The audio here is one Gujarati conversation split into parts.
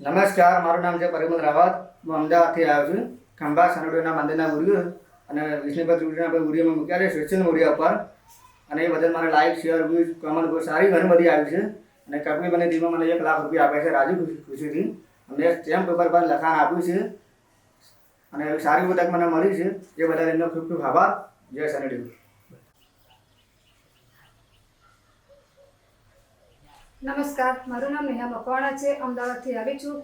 નમસ્કાર, મારું નામ છે પરિમલ રાવત. હું અમદાવાદથી આવ્યો છું. ખંભા સનડોના મંદિરના ગુરુ અને વિષ્ણુભાઈ પર મુરીઓમાં મૂક્યા છે સ્પેશિયલ મુરીયા ઉપર. અને એ બદલ મારે લાઈક, શેર વ્યૂઝ કમેન્ટ સારી ઘણી બધી આવી છે. અને કપિલ બને ટીમે મને એક લાખ રૂપિયા આપ્યા છે રાજી ખુશી, ખુશીથી. અમને સ્ટેમ્પ પેપર પર લખાણ આપ્યું છે. અને સારી તક મને મળી છે. એ બદલ એમનો ખૂબ ખૂબ આભાર. જય સનડી નમસ્કાર, મારું નામ નેહા મકવાણા છે. અમદાવાદથી આવી છું.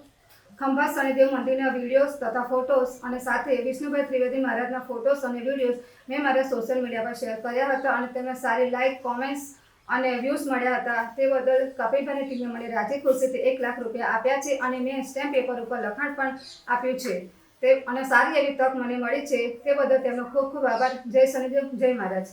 ખંભા શનિદેવ મંદિરના વિડીયોઝ તથા ફોટોસ અને સાથે વિષ્ણુભાઈ ત્રિવેદી મહારાજના ફોટોસ અને વિડીયોઝ મેં મારા સોશિયલ મીડિયા પર શેર કર્યા હતા અને તેમને સારી લાઇક કોમેન્ટ્સ અને વ્યૂઝ મળ્યા હતા. તે બદલ કપિલભાઈની ટીમે મને રાજી ખુશીથી એક લાખ રૂપિયા આપ્યા છે અને મેં સ્ટેમ્પ પેપર ઉપર લખાણ પણ આપ્યું છે. તે અને સારી એવી તક મને મળી છે. તે બદલ તેમનો ખૂબ ખૂબ આભાર. જય શનિદેવ, જય મહારાજ.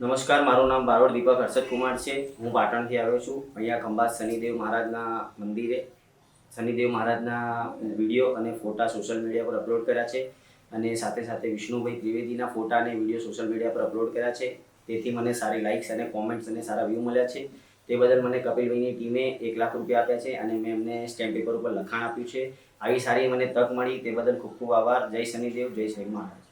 નમસ્કાર, મારું નામ બારોડ દીપક હર્ષદ કુમાર છે. હું પાટણથી આવ્યો છું. અહીંયા ખંભાત શનિદેવ મહારાજના મંદિરે. શનિદેવ મહારાજના વીડિયો અને ફોટા સોશિયલ મીડિયા પર અપલોડ કર્યા છે અને સાથે સાથે વિષ્ણુભાઈ ત્રિવેદીના ફોટા અને વીડિયો સોશિયલ મીડિયા પર અપલોડ કર્યા છે. તેથી મને સારી લાઇક્સ અને કોમેન્ટ્સ અને સારા વ્યૂ મળ્યા છે. તે બદલ મને કપિલભાઈની ટીમે એક લાખ રૂપિયા આપ્યા છે અને મેં એમને સ્ટેમ્પ પેપર ઉપર લખાણ આપ્યું છે. આવી સારી મને તક મળી. તે બદલ ખૂબ ખૂબ આભાર. જય શનિદેવ, જય શ્રી મહારાજ.